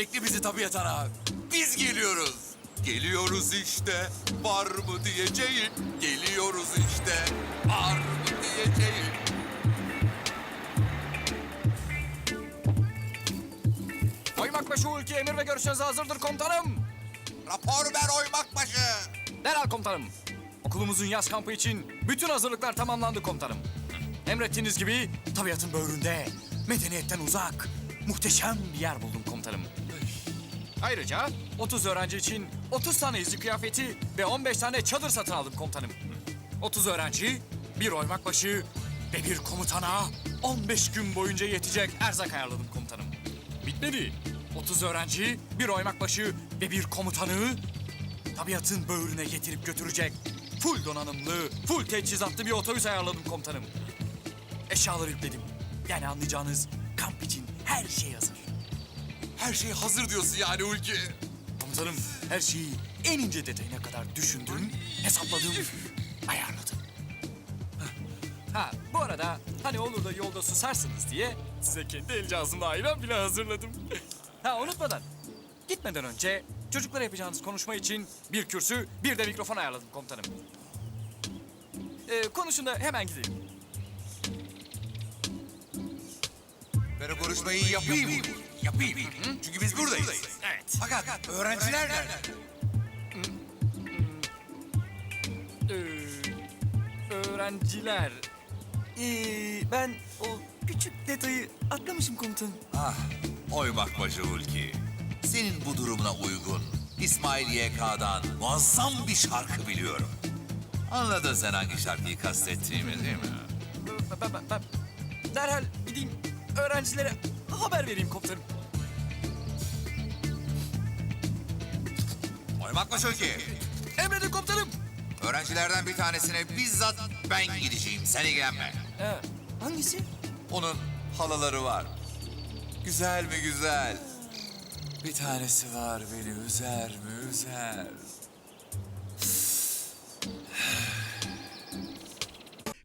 Bekle bizi tabiat ana. Biz geliyoruz. Geliyoruz işte. Var mı diyeceğim. Geliyoruz işte. Var mı diyeceğim. Oymakbaşı ülke emir ve görüşünüze hazırdır komutanım. Rapor ver oymakbaşı. Derhal komutanım. Okulumuzun yaz kampı için bütün hazırlıklar tamamlandı komutanım. Emrettiğiniz gibi tabiatın böğründe, medeniyetten uzak, muhteşem bir yer buldum komutanım. Ayrıca 30 öğrenci için 30 tane izci kıyafeti ve 15 tane çadır satın aldım komutanım. 30 öğrenci, bir oymak başı ve bir komutana 15 gün boyunca yetecek erzak ayarladım komutanım. Bitmedi. 30 öğrenci, bir oymak başı ve bir komutanı tabiatın böğrüne getirip götürecek full donanımlı, full teçhizatlı bir otobüs ayarladım komutanım. Eşyaları yükledim. Yani anlayacağınız kamp için her şey hazır. Her şey hazır diyorsun yani Hulki. Komutanım her şeyi en ince detayına kadar düşündüm, hesapladım, ayarladım. Ha bu arada hani olur da yolda susarsınız diye size kendi el cihazımla ayran bile hazırladım. Ha unutmadan gitmeden önce çocuklara yapacağınız konuşma için bir kürsü bir de mikrofon ayarladım komutanım. Ee, konuşun da hemen gidelim. Ben o konuşmayı yapayım. Yapayım. Çünkü biz buradayız. Evet. Fakat öğrenciler nerede? Ee, öğrenciler. Ee, ben o küçük detayı atlamışım komutanım. Ah, oymakbaşı Hulki. Senin bu durumuna uygun İsmail YK'dan muazzam bir şarkı biliyorum. Anladın sen hangi şarkıyı kastettiğimi değil mi? Ben, ben, ben derhal gideyim öğrencilere haber vereyim komutanım. Oymakbaşı Hulki. Emredin komutanım. Öğrencilerden bir tanesine bizzat ben gideceğim. Sen ilgilenme. Ee, hangisi? Onun halaları var. Güzel mi güzel? Bir tanesi var beni üzer mi üzer.